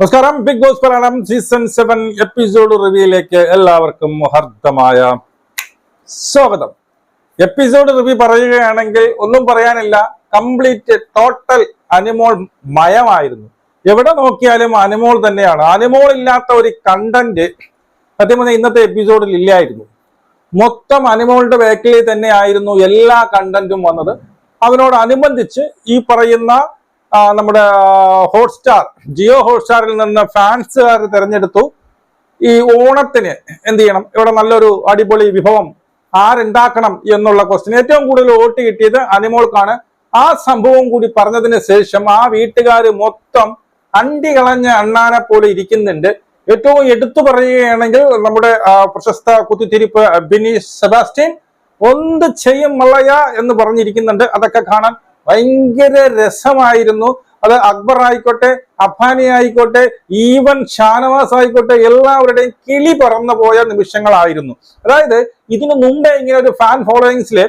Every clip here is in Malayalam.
നമസ്കാരം. Bigg Boss Malayalam season seven episode റിവ്യൂയിലേക്ക് എല്ലാവർക്കും ഹർദ്ദമായ സ്വാഗതം. എപ്പിസോഡ് റിവ്യൂ പറയുകയാണെങ്കിൽ ഒന്നും പറയാനില്ല. കംപ്ലീറ്റ് ടോട്ടൽ അനിമോൾ മയമായിരുന്നു. എവിടെ നോക്കിയാലും അനിമോൾ തന്നെയാണ്. അനിമോൾ ഇല്ലാത്ത ഒരു കണ്ടന്റ് സത്യം ഇന്നത്തെ എപ്പിസോഡിൽ ഇല്ലായിരുന്നു. മൊത്തം അനിമോളുടെ ബാക്കിൽ തന്നെ ആയിരുന്നു എല്ലാ കണ്ടന്റും വന്നത്. അതിനോടനുബന്ധിച്ച് ഈ പറയുന്ന നമ്മുടെ ഹോട്ട്സ്റ്റാർ ജിയോ ഹോട്ട്സ്റ്റാറിൽ നിന്ന് ഫാൻസുകാർ തിരഞ്ഞെടുത്തു. ഈ ഓണത്തിന് എന്ത് ചെയ്യണം? ഇവിടെ നല്ലൊരു അടിപൊളി വിഭവം ആരുണ്ടാക്കണം എന്നുള്ള ക്വസ്റ്റ്യൻ ഏറ്റവും കൂടുതൽ വോട്ട് കിട്ടിയത് അനിമോൾക്കാണ്. ആ സംഭവം കൂടി പറഞ്ഞതിന് ശേഷം ആ വീട്ടുകാർ മൊത്തം അണ്ടി കളഞ്ഞ അണ്ണാനെ പോലെ ഇരിക്കുന്നുണ്ട്. ഏറ്റവും എടുത്തു പറയുകയാണെങ്കിൽ നമ്മുടെ പ്രശസ്ത കുത്തിത്തിരിപ്പ് ബിനി സെബാസ്റ്റ്യൻ ഒന്ത് ചെയ്യും മള്ളയ എന്ന് പറഞ്ഞിരിക്കുന്നുണ്ട്. അതൊക്കെ കാണാൻ ഭയങ്കര രസമായിരുന്നു. അത് അക്ബർ ആയിക്കോട്ടെ അഫാനി ആയിക്കോട്ടെ ഈവൻ ഷാനവാസ് ആയിക്കോട്ടെ എല്ലാവരുടെയും കിളി പറന്നു പോയ നിമിഷങ്ങളായിരുന്നു. അതായത് ഇതിനു മുമ്പേ ഇങ്ങനെ ഒരു ഫാൻ ഫോളോയിങ്സിൽ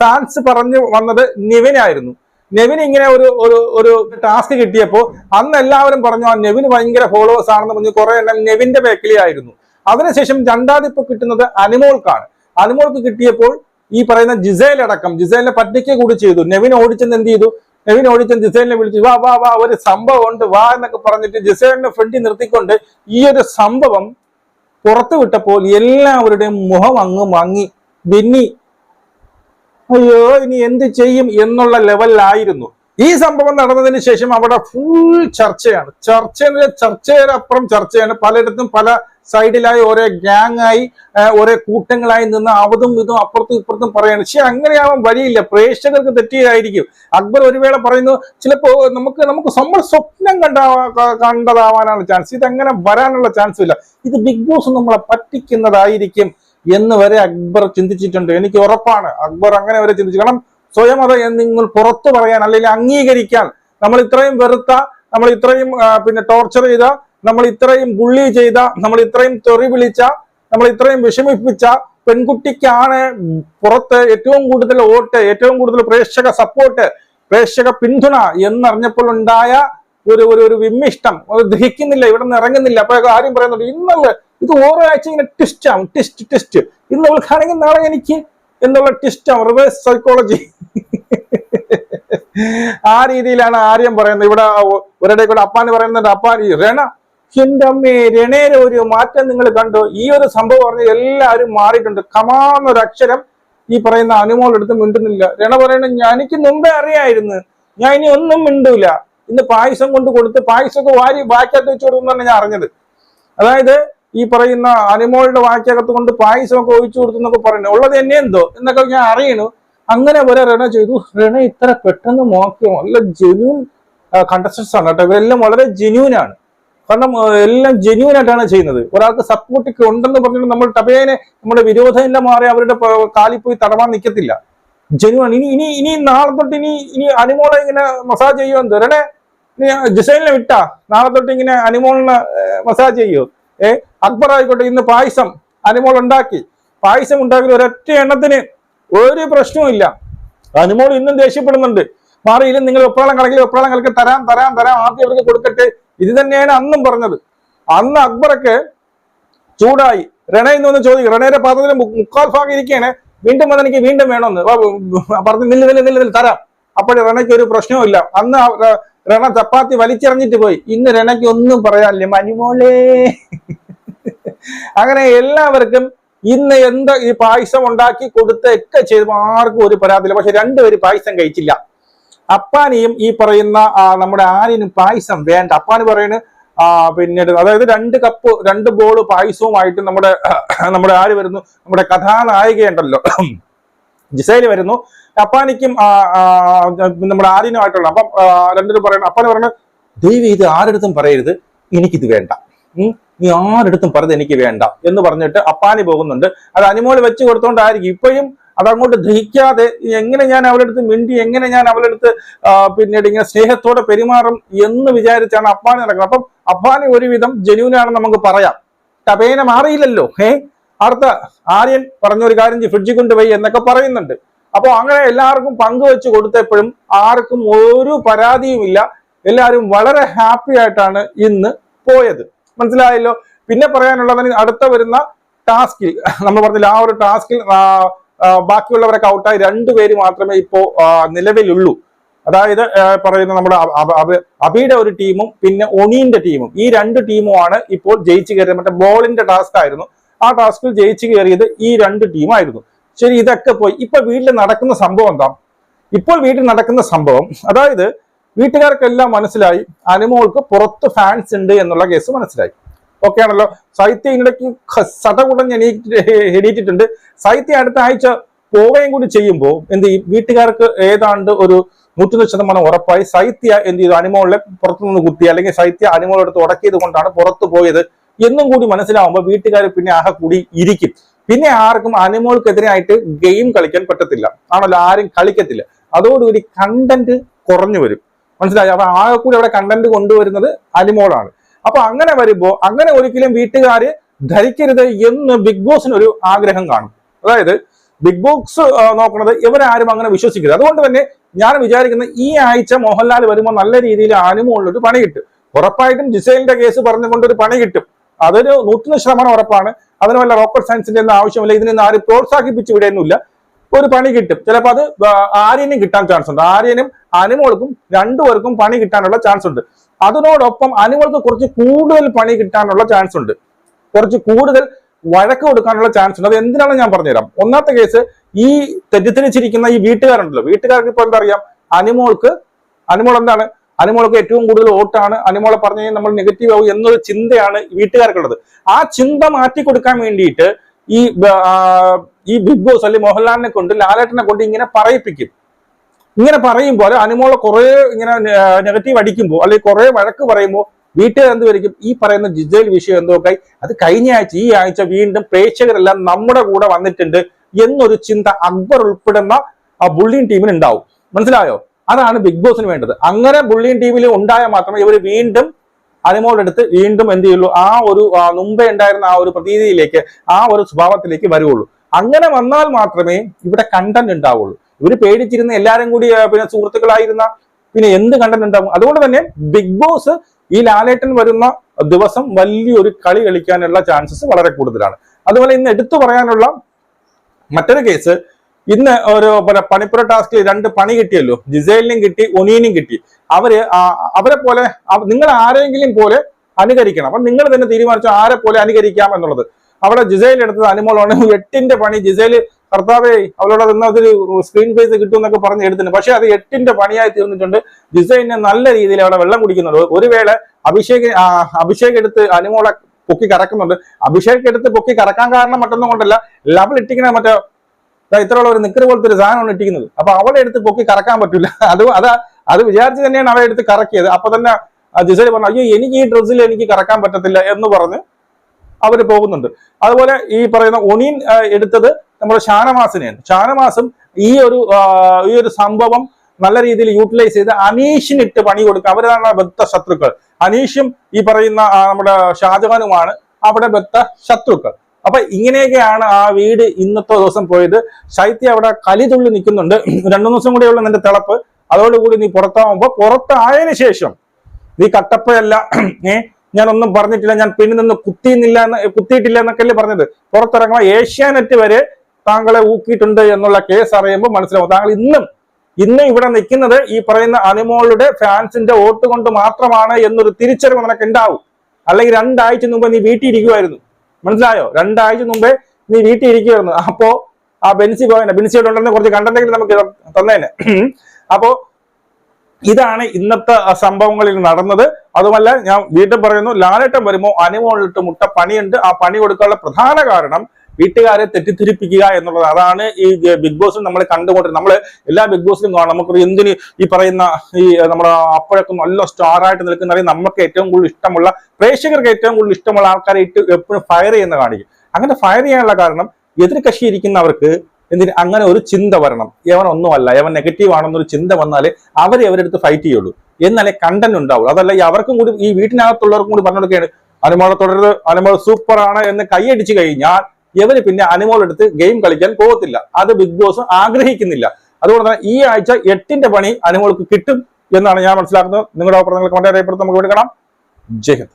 ഫാൻസ് പറഞ്ഞു വന്നത് നിവിനായിരുന്നു നെവിൻ ഇങ്ങനെ ഒരു ഒരു ഒരു ടാസ്ക് കിട്ടിയപ്പോൾ അന്ന് എല്ലാവരും പറഞ്ഞു ആ നെവിന് ഭയങ്കര ഫോളോവേഴ്സ് ആണെന്ന് പറഞ്ഞു. കുറെ എണ്ണം നെവിന്റെ ബാക്കിലേ ആയിരുന്നു. അതിനുശേഷം രണ്ടാതിപ്പ് കിട്ടുന്നത് അനുമോൾക്കാണ്. അനുമോൾക്ക് കിട്ടിയപ്പോൾ ഈ പറയുന്ന ജിസേൽ അടക്കം ജിസേലിനെ പറ്റിക്ക കൂടി ചെയ്തു. നെവിൻ ഓടിച്ചെന്ന് എന്ത് ചെയ്തു? നെവിൻ ഓടിച്ചെന്ന് ജിസേലിനെ വിളിച്ചു. വാ വാ വാ ഒരു സംഭവം ഉണ്ട് വാ എന്നൊക്കെ പറഞ്ഞിട്ട് ജിസേലിനെ ഫ്രണ്ടി നിർത്തിക്കൊണ്ട് ഈ ഒരു സംഭവം പുറത്തു വിട്ടപ്പോൾ എല്ലാവരുടെയും മുഖം അങ്ങ് മങ്ങി. ബെന്നി അയ്യോ ഇനി എന്ത് ചെയ്യും? എന്നുള്ള ലെവലിലായിരുന്നു ഈ സംഭവം നടന്നതിന് ശേഷം അവിടെ ഫുൾ ചർച്ചയാണ്. ചർച്ച ചർച്ചയിലപ്പുറം ചർച്ചയാണ്. പലയിടത്തും പല സൈഡിലായി ഓരോ ഗ്യാങ് ആയി ഓരോ കൂട്ടങ്ങളായി നിന്ന് അവതും ഇതും അപ്പുറത്തും ഇപ്പുറത്തും പറയാണ്. പക്ഷെ അങ്ങനെയാവാൻ വഴിയില്ല. പ്രേക്ഷകർക്ക് തെറ്റിയതായിരിക്കും. അക്ബർ ഒരു വേള പറയുന്നു ചിലപ്പോ നമുക്ക് നമുക്ക് നമ്മൾ സ്വപ്നം കണ്ടാ കണ്ടതാവാനാണ് ചാൻസ് ഇത് അങ്ങനെ വരാനുള്ള ചാൻസ് ഇല്ല. ഇത് ബിഗ് ബോസ് നമ്മളെ പറ്റിക്കുന്നതായിരിക്കും എന്ന് വരെ അക്ബർ ചിന്തിച്ചിട്ടുണ്ട്. എനിക്ക് ഉറപ്പാണ്. അക്ബർ അങ്ങനെ വരെ ചിന്തിച്ചു. കാരണം സ്വയം അത് നിങ്ങൾ പുറത്തു പറയാൻ അല്ലെങ്കിൽ അംഗീകരിക്കാൻ നമ്മൾ ഇത്രയും വെറുത്ത നമ്മൾ ഇത്രയും പിന്നെ ടോർച്ചർ ചെയ്ത നമ്മൾ ഇത്രയും ബുള്ളി ചെയ്ത നമ്മൾ ഇത്രയും തെറി വിളിച്ച നമ്മൾ ഇത്രയും വിഷമിപ്പിച്ച പെൺകുട്ടിക്കാണ് പുറത്ത് ഏറ്റവും കൂടുതൽ വോട്ട് ഏറ്റവും കൂടുതൽ പ്രേക്ഷക സപ്പോർട്ട് പ്രേക്ഷക പിന്തുണ എന്നറിഞ്ഞപ്പോൾ ഉണ്ടായ ഒരു ഒരു ഒരു വിമ്മിഷ്ടം. ദഹിക്കുന്നില്ല ഇവിടെ നിന്ന് ഇറങ്ങുന്നില്ല. അപ്പൊ ആരും പറയുന്നുണ്ട് ഇന്നല്ല ഇത് ഓരോ ആഴ്ച ഇങ്ങനെ ട്വിസ്റ്റ് ആവും ട്വിസ്റ്റ് ട്വിസ്റ്റ് ഇന്ന് അവൾക്കാണെങ്കിൽ നാളെ എനിക്ക് എന്നുള്ള ട്വിസ്റ്റ് ആവും റിവേഴ്സ് സൈക്കോളജി ആ രീതിയിലാണ് ആര്യം പറയുന്നത്. ഇവിടെ ഒരിടെ കൂടെ അപ്പാന് പറയുന്നുണ്ട് അപ്പാൻ രണ എന്റെ അമ്മേ രണേരെ ഒരു മാറ്റം നിങ്ങൾ കണ്ടു. ഈ ഒരു സംഭവം പറഞ്ഞ് എല്ലാവരും മാറിയിട്ടുണ്ട്. കമാന്നൊരു അക്ഷരം ഈ പറയുന്ന അനുമോൾ എടുത്ത് മിണ്ടുന്നില്ല. രണ ഞാൻ എനിക്ക് മുമ്പേ അറിയായിരുന്നു. ഞാൻ ഇനി ഒന്നും മിണ്ടൂല. ഇന്ന് പായസം കൊണ്ട് കൊടുത്ത് പായസമൊക്കെ വാരി ബാക്കകത്ത് വെച്ച് കൊടുക്കുന്നതാണ് ഞാൻ അറിഞ്ഞത്. അതായത് ഈ പറയുന്ന അനിമോളുടെ വാക്കകത്ത് കൊണ്ട് പായസമൊക്കെ ഒഴിച്ചു കൊടുത്തു എന്നൊക്കെ പറയുന്നു. ഉള്ളത് എന്നെ എന്തോ? എന്നൊക്കെ ഞാൻ അറിയണു. അങ്ങനെ വരെ രണ ചെയ്തു. രണ ഇത്ര പെട്ടെന്ന് മോക്കിയോ നല്ല ജെന്യൂൻ കണ്ടസ്റ്റൻസ് ആണ് കേട്ടോ. ഇവരെല്ലാം വളരെ ജെന്യൂൻ ആണ്. കാരണം എല്ലാം ജെന്യൂൻ ആയിട്ടാണ് ചെയ്യുന്നത്. ഒരാൾക്ക് സപ്പോർട്ട് ഉണ്ടെന്ന് പറഞ്ഞിട്ട് നമ്മൾ ടബേനെ നമ്മുടെ വിരോധം മാറി അവരുടെ കാലിൽ പോയി തടവാൻ നിൽക്കത്തില്ല ജെന്യൂൺ ഇനി ഇനി ഇനി നാളെ തൊട്ട് ഇനി ഇനി അനിമോളെ ഇങ്ങനെ മസാജ് ചെയ്യുമോ എന്തോ? നീ ജിസൈലിനെ വിട്ടാ. നാളെ തൊട്ട് ഇങ്ങനെ അനിമോളിനെ മസാജ് ചെയ്യോ ഏ അക്ബർ ആയിക്കോട്ടെ ഇന്ന് പായസം അനിമോൾ ഉണ്ടാക്കി. പായസം ഉണ്ടാക്കി ഒരൊറ്റ എണ്ണത്തിന് ഒരു പ്രശ്നവും ഇല്ല. അനിമോൾ ഇന്നും ദേഷ്യപ്പെടുന്നുണ്ട്. മാറിയില്ല നിങ്ങൾ വെപ്രാളം കളക്കി വെപ്രാളം കളക്കി തരാം തരാം തരാം ആദ്യം അവർക്ക് കൊടുക്കട്ടെ. ഇത് തന്നെയാണ് അന്നും പറഞ്ഞത്. അന്ന് അക്ബറൊക്കെ ചൂടായി. റണ എന്ന് വന്ന് ചോദിക്കും റണയുടെ പാത്രത്തിൽ മുക്കാൽ ഭാഗം ഇരിക്കുകയാണ്. വീണ്ടും വന്ന് എനിക്ക് വീണ്ടും വേണമെന്ന്. പറഞ്ഞു നില്ല് നില്ല് നില്ല് നില്ല് തരാം. അപ്പോഴേ റണയ്ക്ക് ഒരു പ്രശ്നവും ഇല്ല. അന്ന് രണ ചപ്പാത്തി വലിച്ചെറിഞ്ഞിട്ട് പോയി. ഇന്ന് രണയ്ക്ക് ഒന്നും പറയാനില്ല. മനിമോളേ. അങ്ങനെ എല്ലാവർക്കും ഇന്ന് എന്താ ഈ പായസം ഉണ്ടാക്കി കൊടുത്ത ഒക്കെ ചെയ്തു. ആർക്കും ഒരു പരാതിയില്ല. പക്ഷെ രണ്ടുപേര് പായസം കഴിച്ചില്ല. അപ്പാനിയും ഈ പറയുന്ന നമ്മുടെ ആനിനും പായസം വേണ്ട. അപ്പാന് പറയുന്നത് പിന്നീട് അതായത് രണ്ട് കപ്പ് രണ്ട് ബോൾ പായസവുമായിട്ട് നമ്മുടെ നമ്മുടെ ആര് വരുന്നു? നമ്മുടെ കഥാനായികയുണ്ടല്ലോ. ജിസൈൽ വരുന്നു. അപ്പാനിക്കും നമ്മുടെ ആര്യനുമായിട്ടുള്ള അപ്പം രണ്ടു രണ്ടുപേരും പറയണം അപ്പാന് പറയുന്നത് ദൈവം ഇത് ആരെടുത്തും പറയരുത് എനിക്കിത് വേണ്ട. നീ ആരെടുത്തും പറഞ്ഞത് എനിക്ക് വേണ്ട. എന്ന് പറഞ്ഞിട്ട് അപ്പാനി പോകുന്നുണ്ട്. അത് അനുമോൾ വെച്ച് കൊടുത്തോണ്ടായിരിക്കും. ഇപ്പോഴും അതങ്ങോട്ട് ദഹിക്കാതെ എങ്ങനെ ഞാൻ അവളുടെ അടുത്ത് മിണ്ടി എങ്ങനെ ഞാൻ അവളുടെ അടുത്ത് പിന്നീട് ഇങ്ങനെ സ്നേഹത്തോടെ പെരുമാറും എന്ന് വിചാരിച്ചാണ് അപ്പാനി നടക്കുന്നത്. അപ്പം അപ്പാനി ഒരുവിധം ജനുവിനാണെന്ന് നമുക്ക് പറയാം. ടപേന മാറിയില്ലല്ലോ. ഏ? അടുത്ത ആര്യൻ പറഞ്ഞൊരു കാര്യം ഫ്രിഡ്ജ് കൊണ്ടുപോയി എന്നൊക്കെ പറയുന്നുണ്ട്. അപ്പോൾ അങ്ങനെ എല്ലാവർക്കും പങ്കുവെച്ച് കൊടുത്തപ്പോഴും ആർക്കും ഒരു പരാതിയുമില്ല. എല്ലാവരും വളരെ ഹാപ്പി ആയിട്ടാണ് ഇന്ന് പോയത്. മനസ്സിലായല്ലോ? പിന്നെ പറയാനുള്ളതിന് അടുത്ത വരുന്ന ടാസ്കിൽ നമ്മൾ പറഞ്ഞില്ല ആ ഒരു ടാസ്കിൽ ബാക്കിയുള്ളവരൊക്കെ ഔട്ടായി രണ്ടുപേര് മാത്രമേ ഇപ്പോ ആ, നിലവിലുള്ളൂ. അതായത് പറയുന്ന നമ്മുടെ അബ- അബ- അബ- അബിയുടെ ഒരു ടീമും പിന്നെ ഒണീന്റെ ടീമും ഈ രണ്ട് ടീമുമാണ് ഇപ്പോൾ ജയിച്ചു കയറിയത്. മറ്റേ ബോളിന്റെ ടാസ്ക് ആയിരുന്നു. ആ ടാസ്കിൽ ജയിച്ചു കയറിയത് ഈ രണ്ട് ടീമായിരുന്നു ശരി ഇതൊക്കെ പോയി. ഇപ്പൊ വീട്ടിൽ നടക്കുന്ന സംഭവം എന്താ? ഇപ്പോൾ വീട്ടിൽ നടക്കുന്ന സംഭവം അതായത് വീട്ടുകാർക്കെല്ലാം മനസ്സിലായി അനുമോൾക്ക് പുറത്ത് ഫാൻസ് ഉണ്ട് എന്നുള്ള കേസ് മനസ്സിലായി. ഓക്കെ ആണല്ലോ? സാഹിത്യ ഇതിനിടയ്ക്ക് സട സടകുടഞ്ഞ് എണീറ്റ് എണീറ്റിട്ടുണ്ട്. സാഹിത്യ അടുത്ത ആഴ്ച പോവുകയും കൂടി ചെയ്യുമ്പോൾ എന്ത് ചെയ്യും? വീട്ടുകാർക്ക് ഏതാണ്ട് ഒരു നൂറ്റൊന്ന് ശതമാനം ഉറപ്പായി സാഹിത്യ എന്ത് ചെയ്തു? അനുമോളിനെ പുറത്തുനിന്ന് കുത്തി അല്ലെങ്കിൽ സാഹിത്യ അനുമോളെടുത്ത് ഉടക്കിയത് കൊണ്ടാണ് പുറത്തു പോയത്. എന്നും കൂടി മനസ്സിലാവുമ്പോൾ വീട്ടുകാർ പിന്നെ ആകെ കൂടി ഇരിക്കും. പിന്നെ ആർക്കും അനിമോൾക്കെതിരായിട്ട് ഗെയിം കളിക്കാൻ പറ്റത്തില്ല. ആണല്ലോ ആരും കളിക്കത്തില്ല. അതോടുകൂടി കണ്ടന്റ് കുറഞ്ഞു വരും. മനസ്സിലായി? അപ്പൊ ആകെ കൂടി അവിടെ കണ്ടന്റ് കൊണ്ടുവരുന്നത് അനിമോളാണ്. അപ്പൊ അങ്ങനെ വരുമ്പോ അങ്ങനെ ഒരിക്കലും വീട്ടുകാര് ധരിക്കരുത് എന്ന് ബിഗ് ബോസിന് ഒരു ആഗ്രഹം കാണും. അതായത് ബിഗ് ബോസ് നോക്കുന്നത് ഇവരാരും അങ്ങനെ വിശ്വസിക്കരുത്. അതുകൊണ്ട് തന്നെ ഞാൻ വിചാരിക്കുന്നത് ഈ ആഴ്ച മോഹൻലാൽ വരുമ്പോൾ നല്ല രീതിയിൽ അനുമോളിലൊരു പണി കിട്ടും. ഉറപ്പായിട്ടും ജിസൈലിന്റെ കേസ് പറഞ്ഞുകൊണ്ട് ഒരു പണി കിട്ടും. അതൊരു നൂറ്റൊന്ന് ശതമാനം ഉറപ്പാണ്. അതിന് വല്ല റോക്കറ്റ് സയൻസിന്റെ ഒന്നും ആവശ്യമില്ല. ഇതിനൊന്നും ആരും പ്രോത്സാഹിപ്പിച്ച് വിടുന്നില്ല ഒരു പണി കിട്ടും. ചിലപ്പോൾ അത് ആര്യനും കിട്ടാൻ ചാൻസ് ഉണ്ട്. ആര്യനും അനുമോൾക്കും രണ്ടുപേർക്കും പണി കിട്ടാനുള്ള ചാൻസ് ഉണ്ട്. അതിനോടൊപ്പം അനുമോൾക്ക് കുറച്ച് കൂടുതൽ പണി കിട്ടാനുള്ള ചാൻസ് ഉണ്ട്. കുറച്ച് കൂടുതൽ വഴക്ക് കൊടുക്കാനുള്ള ചാൻസ് ഉണ്ട്. അത് എന്തിനാണെന്ന് ഞാൻ പറഞ്ഞുതരാം. ഒന്നാമത്തെ കേസ് ഈ തെറ്റിദ്ധരിച്ചിരിക്കുന്ന ഈ വീട്ടുകാരുണ്ടല്ലോ. വീട്ടുകാർക്ക് ഇപ്പൊ എന്താ അറിയാം? അനുമോൾക്ക് അനുമോൾ എന്താണ്? അനുമോൾക്ക് ഏറ്റവും കൂടുതൽ വോട്ടാണ്. അനുമോളെ പറഞ്ഞു കഴിഞ്ഞാൽ നമ്മൾ നെഗറ്റീവ് ആവും എന്നൊരു ചിന്തയാണ് വീട്ടുകാർക്കുള്ളത്. ആ ചിന്ത മാറ്റി കൊടുക്കാൻ വേണ്ടിയിട്ട് ഈ ഈ ബിഗ് ബോസ് അല്ലെങ്കിൽ മോഹൻലാലിനെ കൊണ്ട് ലാലേട്ടനെ കൊണ്ട് ഇങ്ങനെ പറയിപ്പിക്കും. ഇങ്ങനെ പറയുമ്പോൾ അനുമോളെ കുറെ ഇങ്ങനെ നെഗറ്റീവ് അടിക്കുമ്പോൾ അല്ലെങ്കിൽ കുറെ വഴക്ക് പറയുമ്പോൾ വീട്ടുകാർ എന്ത് വരിക്കും ഈ പറയുന്ന ജിജയിൽ വിഷയം എന്തോ ആയി. അത് കഴിഞ്ഞ ആഴ്ച ഈ ആഴ്ച വീണ്ടും പ്രേക്ഷകരെല്ലാം നമ്മുടെ കൂടെ വന്നിട്ടുണ്ട് എന്നൊരു ചിന്ത അക്ബർ ഉൾപ്പെടുന്ന ആ ബുള്ളിങ് ടീമിന് ഉണ്ടാവും. മനസ്സിലായോ? അതാണ് ബിഗ് ബോസിന് വേണ്ടത്. അങ്ങനെ ബുള്ളിങ് ടീമിൽ ഉണ്ടായാൽ മാത്രമേ ഇവർ വീണ്ടും അനിമോളെടുത്ത് വീണ്ടും എന്ത് ചെയ്യുള്ളൂ? ആ ഒരു മുമ്പേ ഉണ്ടായിരുന്ന ആ ഒരു പ്രതീതിയിലേക്ക് ആ ഒരു സ്വഭാവത്തിലേക്ക് വരുള്ളൂ അങ്ങനെ വന്നാൽ മാത്രമേ ഇവിടെ കണ്ടന്റ് ഉണ്ടാവുള്ളൂ. ഇവർ പേടിച്ചിരുന്ന എല്ലാരും കൂടി പിന്നെ സുഹൃത്തുക്കളായിരുന്ന പിന്നെ എന്ത് കണ്ടന്റ് ഉണ്ടാവും? അതുകൊണ്ട് തന്നെ ബിഗ് ബോസ് ഈ ലാലേട്ടൻ വരുന്ന ദിവസം വലിയൊരു കളി കളിക്കാനുള്ള ചാൻസസ് വളരെ കൂടുതലാണ്. അതുപോലെ ഇന്ന് എടുത്തു പറയാനുള്ള മറ്റൊരു കേസ് ഇന്ന് ഒരു പിന്നെ പണിപ്പുര ടാസ്കിൽ രണ്ട് പണി കിട്ടിയല്ലോ. ജിസേലിനും കിട്ടി ഒനീനും കിട്ടി. അവർ അവരെ പോലെ നിങ്ങൾ ആരെങ്കിലും പോലെ അനുകരിക്കണം. അപ്പൊ നിങ്ങൾ തന്നെ തീരുമാനിച്ചു ആരെ പോലെ അനുകരിക്കാം എന്നുള്ളത്. അവിടെ ജിസൈൽ എടുത്തത് അനുമോളാണ്. എട്ടിന്റെ പണി ജിസൈൽ കർത്താവേ അവളോട് നിന്ന് സ്ക്രീൻ ഫേസ് കിട്ടും എന്നൊക്കെ പറഞ്ഞ് എടുത്തിട്ടുണ്ട്. പക്ഷെ അത് എട്ടിന്റെ പണിയായി തീർന്നിട്ടുണ്ട്. ജിസൈലിനെ നല്ല രീതിയിൽ അവിടെ വെള്ളം കുടിക്കുന്നുണ്ട്. ഒരു വേള അഭിഷേക് അഭിഷേക് എടുത്ത് അനുമോളെ പൊക്കി കറക്കുന്നുണ്ട്. അഭിഷേക് എടുത്ത് പൊക്കി കറക്കാൻ കാരണം മറ്റൊന്നും കൊണ്ടല്ല. ലവൽ ഇട്ടിങ്ങനെ മറ്റേ ഇത്രയുള്ള ഒരു നിക്കർ പോലത്തെ ഒരു സാധനമാണ് ഇട്ടിരിക്കുന്നത്. അപ്പൊ അവളെ എടുത്ത് പൊക്കി കറക്കാൻ പറ്റില്ല അത് അത് അത് വിചാരിച്ച് തന്നെയാണ് അവളെ എടുത്ത് കറക്കിയത്. അപ്പൊ തന്നെ ആ പറഞ്ഞു അയ്യോ എനിക്ക് ഈ ഡ്രസ്സിൽ എനിക്ക് കറക്കാൻ പറ്റത്തില്ല എന്ന് പറഞ്ഞ് അവർ പോകുന്നുണ്ട്. അതുപോലെ ഈ പറയുന്ന ഒണീൻ എടുത്തത് നമ്മുടെ ഷാനമാസിനെയാണ് ഷാനമാസം ഈ ഒരു ഈ ഒരു സംഭവം നല്ല രീതിയിൽ യൂട്ടിലൈസ് ചെയ്ത് അനീഷിന് ഇട്ട് പണി കൊടുക്കുക. അവരാണ് ബദ്ധ ശത്രുക്കൾ. അനീഷും ഈ പറയുന്ന നമ്മുടെ ഷാജഹാനുമാണ് അവിടെ ബദ്ധ ശത്രുക്കൾ. അപ്പൊ ഇങ്ങനെയൊക്കെയാണ് ആ വീട് ഇന്നത്തെ ദിവസം പോയത്. ശൈത്യ അവിടെ കലി തുള്ളി നിൽക്കുന്നുണ്ട്. രണ്ടു ദിവസം കൂടെയുള്ള നിന്റെ തിളപ്പ്. അതോടുകൂടി നീ പുറത്താവുമ്പോ പുറത്തായതിനു ശേഷം നീ കട്ടപ്പയല്ല. ഏ ഒന്നും പറഞ്ഞിട്ടില്ല. ഞാൻ പിന്നിൽ നിന്ന് കുത്തിയുന്നില്ല എന്ന് കുത്തിയിട്ടില്ല എന്നൊക്കെ അല്ലേ പറഞ്ഞത്? പുറത്തിറങ്ങുമ്പോൾ ഏഷ്യാനെറ്റ് വരെ താങ്കളെ ഊക്കിയിട്ടുണ്ട് എന്നുള്ള കേസ് അറിയുമ്പോൾ മനസ്സിലാവും. താങ്കൾ ഇന്നും ഇന്ന് ഇവിടെ നിൽക്കുന്നത് ഈ പറയുന്ന അനിമോളുടെ ഫാൻസിന്റെ വോട്ട് കൊണ്ട് മാത്രമാണ് എന്നൊരു തിരിച്ചറിവ് നിനക്ക് ഉണ്ടാവും. അല്ലെങ്കിൽ രണ്ടാഴ്ച മുമ്പ് നീ വീട്ടിൽ ഇരിക്കുമായിരുന്നു മനസ്സിലായോ? രണ്ടാഴ്ച മുമ്പേ നീ വീട്ടിൽ ഇരിക്കുകയായിരുന്നു. അപ്പോ ആ ബെൻസി പോയനെ ബെൻസിയോട് ഉണ്ടെന്ന് കുറച്ച് കണ്ടന്റെങ്കിലും നമുക്ക് തന്നേനെ. അപ്പോ ഇതാണ് ഇന്നത്തെ സംഭവങ്ങളിൽ നടന്നത്. അതുമല്ല ഞാൻ വീണ്ടും പറയുന്നു ലാലേട്ടം വരുമ്പോൾ അനുമോളിട്ട് മുട്ട പണിയുണ്ട്. ആ പണി കൊടുക്കാനുള്ള പ്രധാന കാരണം വീട്ടുകാരെ തെറ്റിദ്ധരിപ്പിക്കുക എന്നുള്ളത് അതാണ് ഈ ബിഗ് ബോസിൽ നമ്മൾ കണ്ടുകൊണ്ടിരുന്നത്. നമ്മൾ എല്ലാ ബിഗ് ബോസിലും കാണാം. നമുക്ക് എന്തിന് ഈ പറയുന്ന ഈ നമ്മുടെ അപ്പോഴൊക്കെ നല്ല സ്റ്റാർ ആയിട്ട് നിൽക്കുന്ന നമുക്ക് ഏറ്റവും കൂടുതൽ ഇഷ്ടമുള്ള പ്രേക്ഷകർക്ക് ഏറ്റവും കൂടുതൽ ഇഷ്ടമുള്ള ആൾക്കാരെ ഇട്ട് എപ്പോഴും ഫയർ ചെയ്യുന്ന കാണിക്കും. അങ്ങനെ ഫയർ ചെയ്യാനുള്ള കാരണം എതിർ കക്ഷി ഇരിക്കുന്നവർക്ക് എന്തിന് അങ്ങനെ ഒരു ചിന്ത വരണം. യവൻ ഒന്നുമല്ല. യവൻ നെഗറ്റീവ് ആണെന്നൊരു ചിന്ത വന്നാലേ അവരെ അവരെടുത്ത് ഫൈറ്റ് ചെയ്യുള്ളൂ. എന്നാലേ കണ്ടന്റ് ഉണ്ടാവുള്ളൂ. അതല്ല അവർക്കും കൂടി ഈ വീട്ടിനകത്തുള്ളവർക്കും കൂടി പറഞ്ഞു കൊടുക്കുകയാണ് അനുമോളെ തുടരുത്. അനുമോൾ സൂപ്പറാണ് എന്ന് കൈയടിച്ചു കഴിഞ്ഞാൽ ഇവർ പിന്നെ അനുമോൾ എടുത്ത് ഗെയിം കളിക്കാൻ പോകത്തില്ല. അത് ബിഗ് ബോസ് ആഗ്രഹിക്കുന്നില്ല. അതുകൊണ്ട് തന്നെ ഈ ആഴ്ച എട്ടിന്റെ പണി അനുമോൾക്ക് കിട്ടും എന്നാണ് ഞാൻ മനസ്സിലാക്കുന്നത്. നിങ്ങളുടെ അഭിപ്രായങ്ങൾ കമന്റ് അറിയപ്പെടുന്നത്. നമുക്ക് എടുക്കണം ജയ് ഹിന്ദ്.